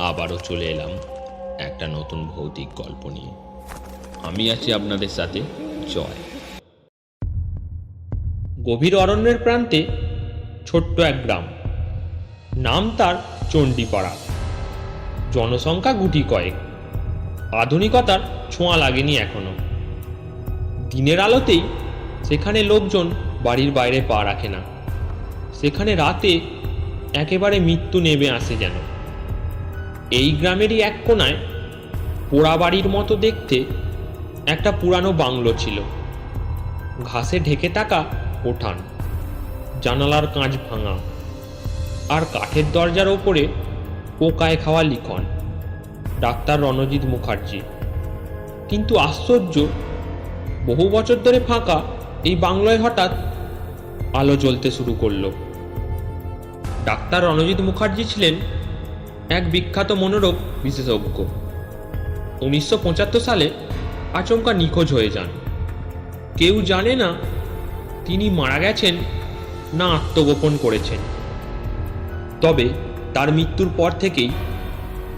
আবারও চলে এলাম একটা নতুন ভৌতিক গল্প নিয়ে। আমি আছি আপনাদের সাথে জয়। গভীর অরণ্যের প্রান্তে ছোট্ট এক গ্রাম। নাম তার চণ্ডীপাড়া। জনসংখ্যা গুটি কয়েক। আধুনিকতার ছোঁয়া লাগেনি এখনও। দিনের আলোতেই সেখানে লোকজন বাড়ির বাইরে পা রাখে না। সেখানে রাতে একেবারে মৃত্যু নেমে আসে যেন। এই গ্রামেরই এক কোনায় পোড়া বাড়ির মতো দেখতে একটা পুরানো বাংলো ছিল। ঘাসে ঢেকে থাকা ওঠান জানালার কাঁচ ভাঙা আর কাঠের দরজার ওপরে পোকায় খাওয়া লিখন, ডাক্তার রণজিৎ মুখার্জি। কিন্তু আশ্চর্য, বহু বছর ধরে ফাঁকা এই বাংলায় হঠাৎ আলো জ্বলতে শুরু করল। ডাক্তার রণজিৎ মুখার্জি ছিলেন এক বিখ্যাত মনোরোগ বিশেষজ্ঞ। উনিশশো পঁচাত্তর সালে আচমকা নিখোঁজ হয়ে যান। কেউ জানে না তিনি মারা গেছেন না আত্মগোপন করেছেন। তবে তার মৃত্যুর পর থেকেই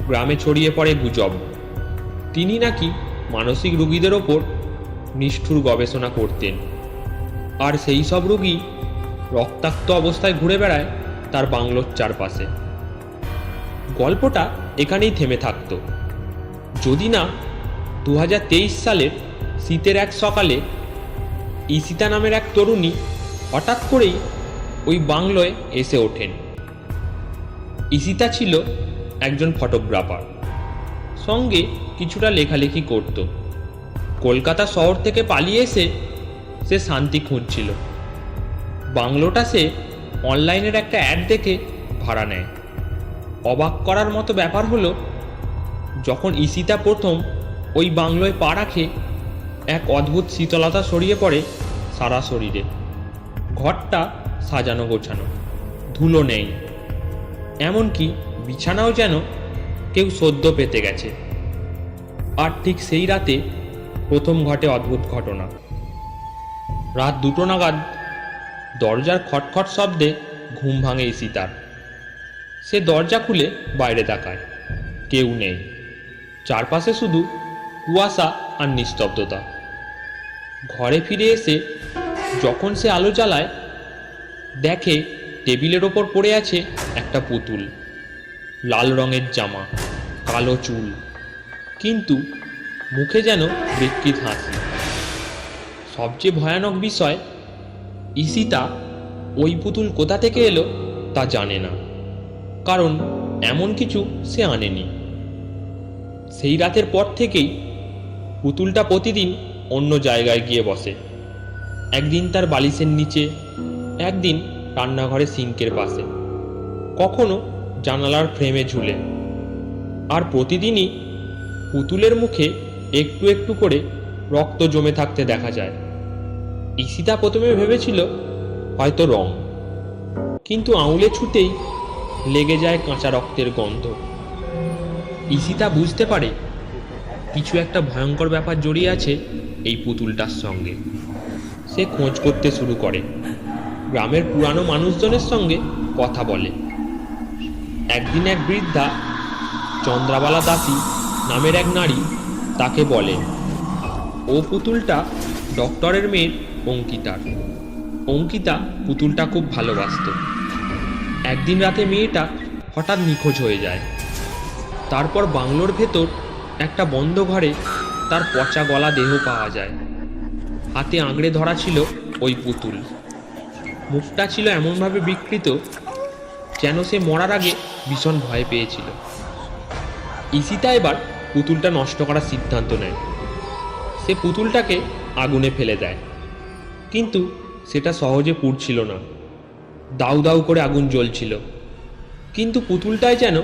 গ্রামে ছড়িয়ে পড়ে গুজব। তিনি নাকি মানসিক রুগীদের ওপর নিষ্ঠুর গবেষণা করতেন। আর সেই সব রুগী রক্তাক্ত অবস্থায় ঘুরে বেড়ায় তার বাংলোর চারপাশে। গল্পটা এখানেই থেমে থাকতো। যদি না দু হাজার তেইশ সালের শীতের এক সকালে ইসিতা নামের এক তরুণী হঠাৎ করেই ওই বাংলোয় এসে ওঠেন। ইসিতা ছিল একজন ফটোগ্রাফার। সঙ্গে কিছুটা লেখালেখি করত। কলকাতা শহর থেকে পালিয়ে এসে সে শান্তি খুঁজছিল। বাংলোটা সে অনলাইনের একটা অ্যাড দেখে ভাড়া নেয়। অবাক করার মতো ব্যাপার হলো, যখন ইসিতা প্রথম ওই বাংলোয় পা রাখে, এক অদ্ভুত শীতলতা সরিয়ে পড়ে সারা শরীরে। ঘরটা সাজানো গোছানো, ধুলো নেই। এমনকি বিছানাও যেন কেউ সদ্য পেতে গেছে। আর ঠিক সেই রাতে প্রথম ঘটে অদ্ভুত ঘটনা। রাত দুটো নাগাদ দরজার খটখট শব্দে ঘুম ভাঙে ইসিতার সে দরজা খুলে বাইরে তাকায়। কেউ নেই। চারপাশে শুধু কুয়াশা আর নিস্তব্ধতা। ঘরে ফিরে এসে যখন সে আলো জ্বালায়, দেখে টেবিলের ওপর পড়ে আছে একটা পুতুল। লাল রঙের জামা, কালো চুল, কিন্তু মুখে যেন বিকৃত হাসি। সবচেয়ে ভয়ানক বিষয় ইসিতা ওই পুতুল কোথা থেকে এলো তা জানে না। কারণ এমন কিছু সে আনেনি। সেই রাতের পর থেকেই পুতুলটা প্রতিদিন অন্য জায়গায় গিয়ে বসে। একদিন তার বালিশের নিচে, একদিন রান্নাঘরে সিঙ্কের পাশে। কখনো জানালার ফ্রেমে ঝুলে। আর প্রতিদিনই পুতুলের মুখে একটু একটু করে রক্ত জমে থাকতে দেখা যায়। ইসিতা প্রথমে ভেবেছিল হয়তো রং। কিন্তু আঙুলে ছুতেই লেগে যায় কাঁচা রক্তের গন্ধ। ইসিতা বুঝতে পারে কিছু একটা ভয়ঙ্কর ব্যাপার জড়িয়ে আছে এই পুতুলটার সঙ্গে। সে খোঁজ করতে শুরু করে। গ্রামের পুরানো মানুষজনের সঙ্গে কথা বলে। একদিন এক বৃদ্ধা চন্দ্রাবালা দাসী নামের এক নারী তাকে বলে, ও পুতুলটা ডক্টরের মেয়ের অঙ্কিতার। অঙ্কিতা পুতুলটা খুব ভালোবাসত। একদিন রাতে মেয়েটা হঠাৎ নিখোঁজ হয়ে যায়। তারপর বাংলোর ভেতর একটা বন্ধ ঘরে তার পচা গলা দেহ পাওয়া যায়। হাতে আঁকড়ে ধরা ছিল ওই পুতুল। মুখটা ছিল এমনভাবে বিকৃত যেন সে মরার আগে ভীষণ ভয় পেয়েছিল। ইসিতা এবার পুতুলটা নষ্ট করার সিদ্ধান্ত নেয়। সে পুতুলটাকে আগুনে ফেলে দেয়। কিন্তু সেটা সহজে পুড়ছিল না। দাউ দাউ করে আগুন জ্বলছিল। কিন্তু পুতুলটায় যেন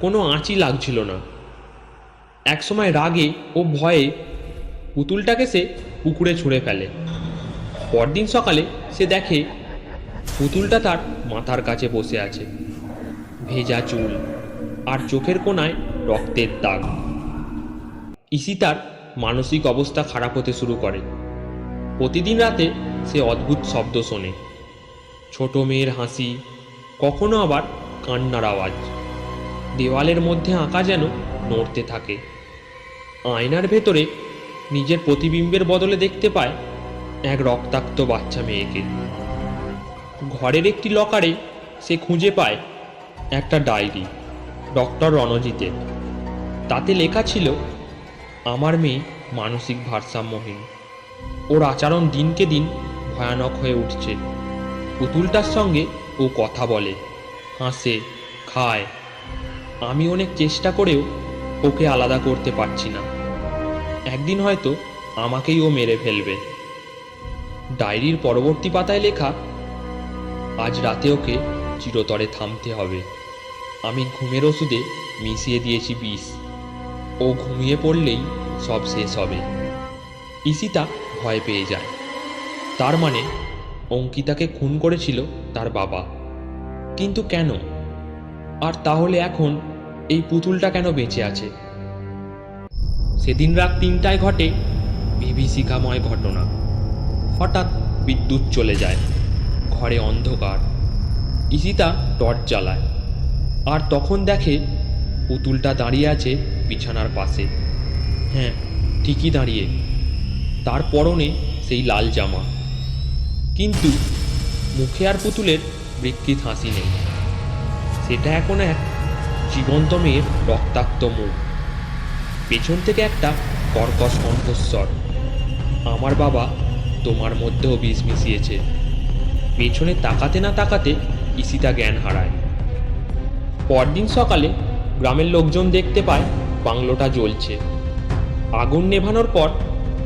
কোনো আঁচি লাগছিল না। একসময় রাগে ও ভয়ে পুতুলটাকে সে পুকুরে ছুঁড়ে ফেলে। পরদিন সকালে সে দেখে পুতুলটা তার মাথার কাছে বসে আছে। ভেজা চুল আর চোখের কোনায় রক্তের দাগ। ইসি তার মানসিক অবস্থা খারাপ হতে শুরু করে। প্রতিদিন রাতে সে অদ্ভুত শব্দ শোনে। ছোট মেয়ের হাসি, কখনো আবার কান্নার আওয়াজ। দেওয়ালের মধ্যে আঁকা যেন নড়তে থাকে। আয়নার ভেতরে নিজের প্রতিবিম্বের বদলে দেখতে পায় এক রক্তাক্ত বাচ্চা মেয়েকে। ঘরের একটি লকারে সে খুঁজে পায় একটা ডায়েরি, ডক্টর রণজিতের। তাতে লেখা ছিল, আমার মেয়ে মানসিক ভারসাম্যহীন। ওর আচরণ দিনকে দিন ভয়ানক হয়ে উঠছে। পুতুলটার সঙ্গে ও কথা বলে, হাসে, খায়। আমি অনেক চেষ্টা করেও ওকে আলাদা করতে পারছি না। একদিন হয়তো আমাকেই ও মেরে ফেলবে। ডায়েরির পরবর্তী পাতায় লেখা, আজ রাতে ওকে চিরতরে থামতে হবে। আমি ঘুমের ওষুধে মিশিয়ে দিয়েছি বিষ। ও ঘুমিয়ে পড়লেই সব শেষ হবে। ইসিতা ভয় পেয়ে যায়। তার মানে অঙ্কিতাকে খুন করেছিল তার বাবা। কিন্তু কেন? আর তাহলে এখন এই পুতুলটা কেন বেঁচে আছে? সেদিন রাত তিনটায় ঘটে বিভীষিকাময় ঘটনা। হঠাৎ বিদ্যুৎ চলে যায়, ঘরে অন্ধকার। ইসিতা টর্চ জ্বালায়, আর তখন দেখে পুতুলটা দাঁড়িয়ে আছে বিছানার পাশে। হ্যাঁ ঠিকই দাঁড়িয়ে। তার পরনে সেই লাল জামা। কিন্তু মুখে আর পুতুলের বিকৃত হাসি নেই। সেটা এখন এক জীবন্ত মেয়ের রক্তাক্ত মুখ। পেছন থেকে একটা কর্কশ কণ্ঠস্বর। আমার বাবা তোমার মধ্যেও বিষ মিশিয়েছে। পেছনে তাকাতে না তাকাতে ইসিতা জ্ঞান হারায়। পরদিন সকালে গ্রামের লোকজন দেখতে পায় বাংলোটা জ্বলছে। আগুন নেভানোর পর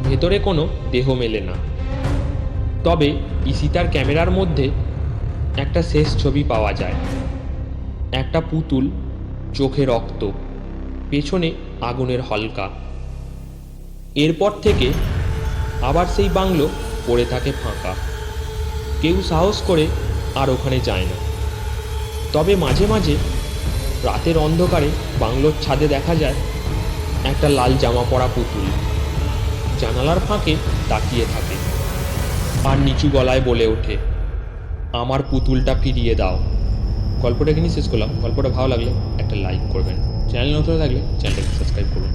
ভেতরে কোনো দেহ মেলে না। তবে ইসিতার ক্যামেরার মধ্যে একটা শেষ ছবি পাওয়া যায়। একটা পুতুল, চোখে রক্ত, পেছনে আগুনের হলকা। এরপর থেকে আবার সেই বাংলো পড়ে থাকে ফাঁকা। কেউ সাহস করে আর ওখানে যায় না। তবে মাঝে মাঝে রাতের অন্ধকারে বাংলোর ছাদে দেখা যায় একটা লাল জামা পরা পুতুল। জানালার ফাঁকে তাকিয়ে থাকে। আর নিচু গলায় বলে ওঠে, আমার পুতুলটা ফিরিয়ে দাও। গল্পটা এখানেই শেষ করলাম। গল্পটা ভালো লাগলে একটা লাইক করবেন। চ্যানেল নতুন থাকলে চ্যানেলটাকে সাবস্ক্রাইব করুন।